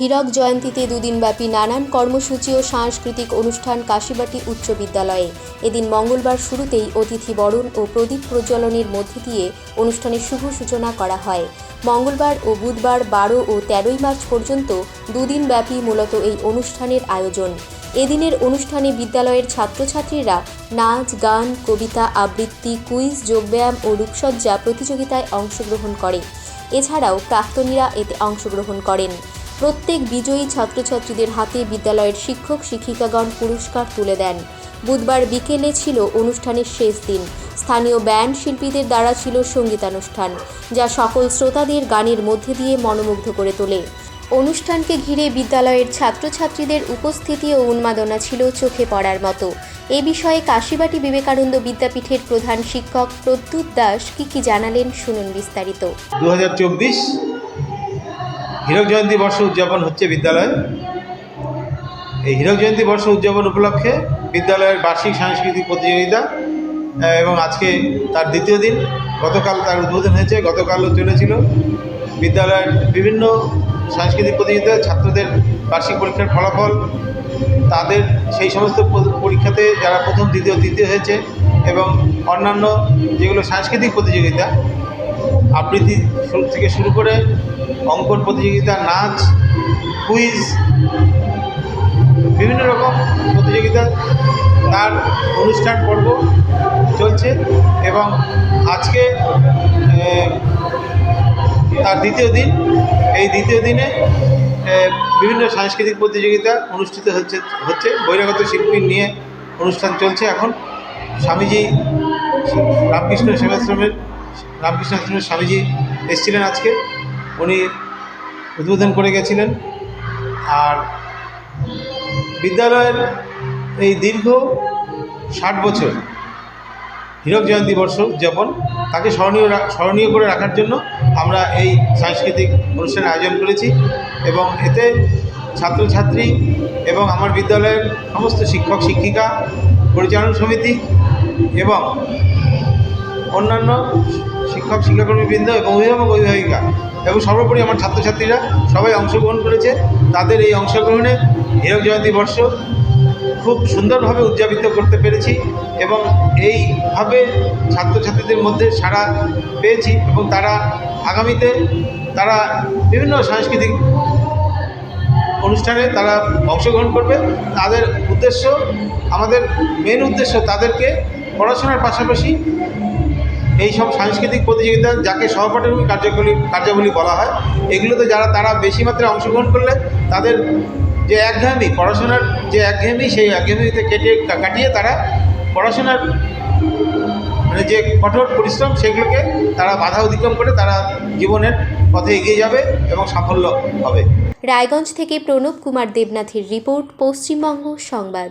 হীরক জয়ন্তীতে দুদিনব্যাপী নানান কর্মসূচি ও সাংস্কৃতিক অনুষ্ঠান কাশিবাটি উচ্চ বিদ্যালয়ে। এদিন মঙ্গলবার শুরুতেই অতিথি বরণ ও প্রদীপ প্রজ্বলনের মধ্যে দিয়ে অনুষ্ঠানের শুভ সূচনা করা হয়। মঙ্গলবার ও বুধবার বারো ও তেরোই মার্চ পর্যন্ত দুদিনব্যাপী মূলত এই অনুষ্ঠানের আয়োজন। এদিনের অনুষ্ঠানে বিদ্যালয়ের ছাত্রছাত্রীরা নাচ, গান, কবিতা, আবৃত্তি, কুইজ, যোগব্যায়াম ও রূপসজ্জা প্রতিযোগিতায় অংশগ্রহণ করে। এছাড়াও প্রাক্তনীরা এতে অংশগ্রহণ করেন। প্রত্যেক বিজয়ী ছাত্রছাত্রীদের হাতে বিদ্যালয়ের শিক্ষক, শিক্ষিকাগণ পুরস্কার তুলে দেন। বুধবার বিকেলে ছিল অনুষ্ঠানের শেষ দিন। স্থানীয় ব্যান্ড শিল্পীদের দ্বারা ছিল সঙ্গীতানুষ্ঠান, যা সকল শ্রোতাদের গানের মধ্যে দিয়ে মনোমুগ্ধ করে তোলে। অনুষ্ঠানকে ঘিরে বিদ্যালয়ের ছাত্রছাত্রীদের উপস্থিতি ও উন্মাদনা ছিল চোখে পড়ার মতো। এ বিষয়ে কাশিবাটি বিবেকানন্দ বিদ্যাপীঠের প্রধান শিক্ষক প্রদ্যুৎ দাস কি কি জানালেন শুনুন বিস্তারিত। দু হাজার চব্বিশ হীরক জয়ন্তী বর্ষ উদযাপন হচ্ছে বিদ্যালয়ে। এই হীরক জয়ন্তী বর্ষ উদযাপন উপলক্ষে বিদ্যালয়ের বার্ষিক সাংস্কৃতিক প্রতিযোগিতা এবং আজকে তার দ্বিতীয় দিন। গতকাল তার উদ্বোধন হয়েছে, গতকালও চলেছিল। বিদ্যালয়ের বিভিন্ন সাংস্কৃতিক প্রতিযোগিতা, ছাত্রদের বার্ষিক পরীক্ষার ফলাফল, তাদের সেই সমস্ত পরীক্ষাতে যারা প্রথম, দ্বিতীয়, তৃতীয় হয়েছে, এবং অন্যান্য যেগুলো সাংস্কৃতিক প্রতিযোগিতা আবৃত্তি থেকে শুরু করে অঙ্কন প্রতিযোগিতা, নাচ কুইজ বিভিন্ন রকম প্রতিযোগিতা তার অনুষ্ঠান পর্ব চলছে এবং আজকে তার দ্বিতীয় দিন। এই দ্বিতীয় দিনে বিভিন্ন সাংস্কৃতিক প্রতিযোগিতা অনুষ্ঠিত হচ্ছে হচ্ছে। বহিরাগত শিল্পী নিয়ে অনুষ্ঠান চলছে এখন। স্বামীজি রামকৃষ্ণ সেবাশ্রমের রামকৃষ্ণ আশ্রমের স্বামীজি এসেছিলেন আজকে। উনি উদ্বোধন করে গেছিলেন। আর বিদ্যালয়ের এই দীর্ঘ ষাট বছর হীরক জয়ন্তী বর্ষ উদযাপন, তাকে স্মরণীয় স্মরণীয় করে রাখার জন্য আমরা এই সাংস্কৃতিক অনুষ্ঠানের আয়োজন করেছি এবং এতে ছাত্রছাত্রী এবং আমার বিদ্যালয়ের সমস্ত শিক্ষক, শিক্ষিকা, পরিচালন সমিতি এবং অন্যান্য শিক্ষক, শিক্ষাকর্মীবৃন্দ এবং অভিভাবক, অভিভাবিকা এবং সর্বোপরি আমার ছাত্রছাত্রীরা সবাই অংশগ্রহণ করেছে। তাদের এই অংশগ্রহণে হীরক জয়ন্তী বর্ষ খুব সুন্দরভাবে উদযাপিত করতে পেরেছি এবং এইভাবে ছাত্রছাত্রীদের মধ্যে সাড়া পেয়েছি এবং তারা আগামীতে তারা বিভিন্ন সাংস্কৃতিক অনুষ্ঠানে তারা অংশগ্রহণ করবে। তাদের উদ্দেশ্য, আমাদের মেন উদ্দেশ্য তাদেরকে পড়াশোনার পাশাপাশি এই সব সাংস্কৃতিক প্রতিযোগিতা যাকে সহপাঠী কার্যকরী কার্যাবলী বলা হয়, এগুলোতে যারা, তারা বেশি মাত্রায় অংশগ্রহণ করলে তাদের যে একঘেয়েমি, পড়াশোনার যে একঘেয়েমি, সেই একঘেয়েমিতে কেটে, কাটিয়ে তারা পড়াশোনার মানে যে কঠোর পরিশ্রম, সেগুলোকে তারা বাধা অতিক্রম করে তারা জীবনের পথে এগিয়ে যাবে এবং সাফল্য হবে। রায়গঞ্জ থেকে প্রণব কুমার দেবনাথের রিপোর্ট, পশ্চিমবঙ্গ সংবাদ।